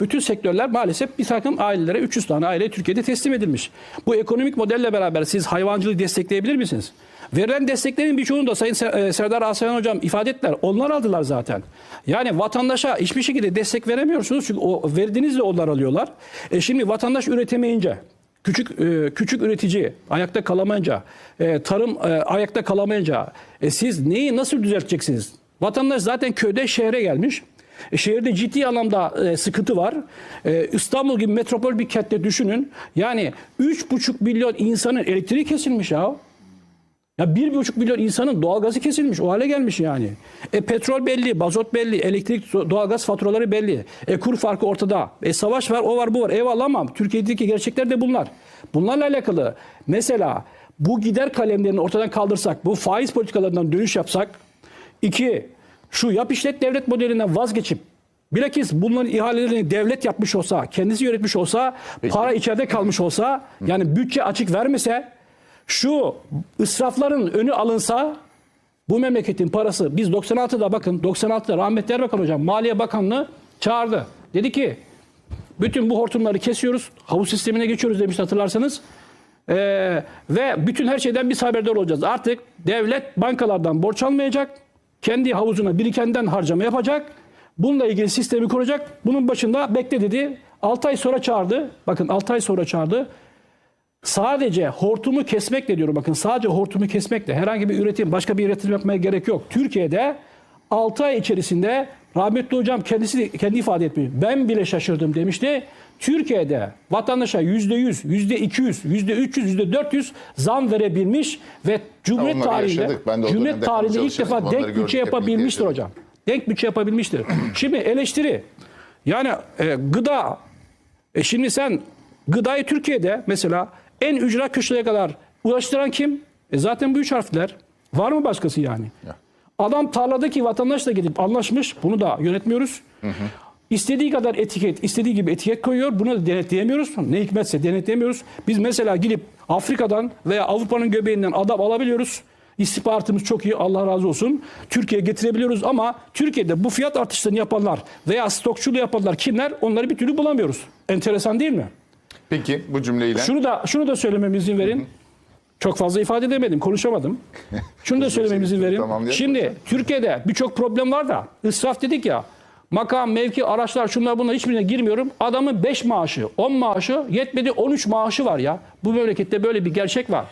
Bütün sektörler maalesef bir takım ailelere 300 tane aile Türkiye'de teslim edilmiş. Bu ekonomik modelle beraber siz hayvancılığı destekleyebilir misiniz? Verilen desteklerin birçoğunu da Sayın e, Serdar Aslan Hocam ifade ettiler. Onlar aldılar zaten. Yani vatandaşa hiçbir şekilde destek veremiyorsunuz. Çünkü o verdiğinizle onlar alıyorlar. E şimdi vatandaş üretemeyince, küçük e, küçük üretici ayakta kalamayınca, e, tarım ayakta kalamayınca e, siz neyi nasıl düzelteceksiniz? Vatandaş zaten köyde şehre gelmiş. E, şehirde ciddi anlamda e, sıkıntı var. E, İstanbul gibi metropol bir kentte düşünün. Yani 3,5 milyon insanın elektriği kesilmiş ya. Ya bir buçuk milyon insanın doğalgazı kesilmiş. O hale gelmiş yani. E petrol belli, bazot belli, elektrik, doğalgaz faturaları belli. E kur farkı ortada. E savaş var, o var, bu var. Eyvallah ama Türkiye'deki gerçekler de bunlar. Bunlarla alakalı mesela bu gider kalemlerini ortadan kaldırsak, bu faiz politikalarından dönüş yapsak, iki, şu yap işlet devlet modelinden vazgeçip Bilakis bunların ihalelerini devlet yapmış olsa, kendisi yönetmiş olsa, para içeride kalmış olsa, yani bütçe açık vermese, şu ısrafların önü alınsa bu memleketin parası biz 96'da bakın 96'da rahmetli Erbakan hocam Maliye Bakanlığı çağırdı. Dedi ki bütün bu hortumları kesiyoruz. Havuz sistemine geçiyoruz demiş hatırlarsanız. Ee, ve bütün her şeyden biz haberdar olacağız. Artık devlet bankalardan borç almayacak. Kendi havuzuna birikenden harcama yapacak. Bununla ilgili sistemi kuracak. Bunun başında bekle dedi. 6 ay sonra çağırdı. Bakın 6 ay sonra çağırdı. Sadece hortumu kesmekle diyorum bakın sadece hortumu kesmekle herhangi bir üretim başka bir üretim yapmaya gerek yok. Türkiye'de 6 ay içerisinde rahmetli hocam kendisi de- kendi ifade etmiş. Ben bile şaşırdım demişti. Türkiye'de vatandaşa %100, %200, %300, %400 zam verebilmiş ve Cumhuriyet onları tarihinde yaşadık. Cumhuriyet tarihinde ilk defa Onları denk bütçe yapabilmiştir birlikte hocam. Denk bütçe yapabilmiştir. Şimdi eleştiri yani e, gıda e şimdi sen gıdayı Türkiye'de mesela en ücra köşelere kadar ulaştıran kim? E zaten bu üç harfler. Var mı başkası yani? Ya. Adam tarladaki vatandaşla gidip anlaşmış. Bunu da yönetmiyoruz. İstediği kadar etiket, istediği gibi etiket koyuyor. Bunu da denetleyemiyoruz. Ne hikmetse denetleyemiyoruz. Biz mesela gidip Afrika'dan veya Avrupa'nın göbeğinden adam alabiliyoruz. İstihbaratımız çok iyi Allah razı olsun. Türkiye'ye getirebiliyoruz ama Türkiye'de bu fiyat artışlarını yapanlar veya stokçuluğu yapanlar kimler? Onları bir türlü bulamıyoruz. Enteresan değil mi? Peki bu cümleyle Şunu da şunu da söylememe izin verin. Çok fazla ifade edemedim, konuşamadım. Şunu da söylememe izin verin. Tamamlayalım Şimdi Türkiye'de birçok problem var da israf dedik ya. Makam, mevki, araçlar şunlar bunlar hiçbirine girmiyorum. Adamın 5 maaşı, 10 maaşı yetmedi 13 maaşı var ya. Bu memlekette böyle bir gerçek var.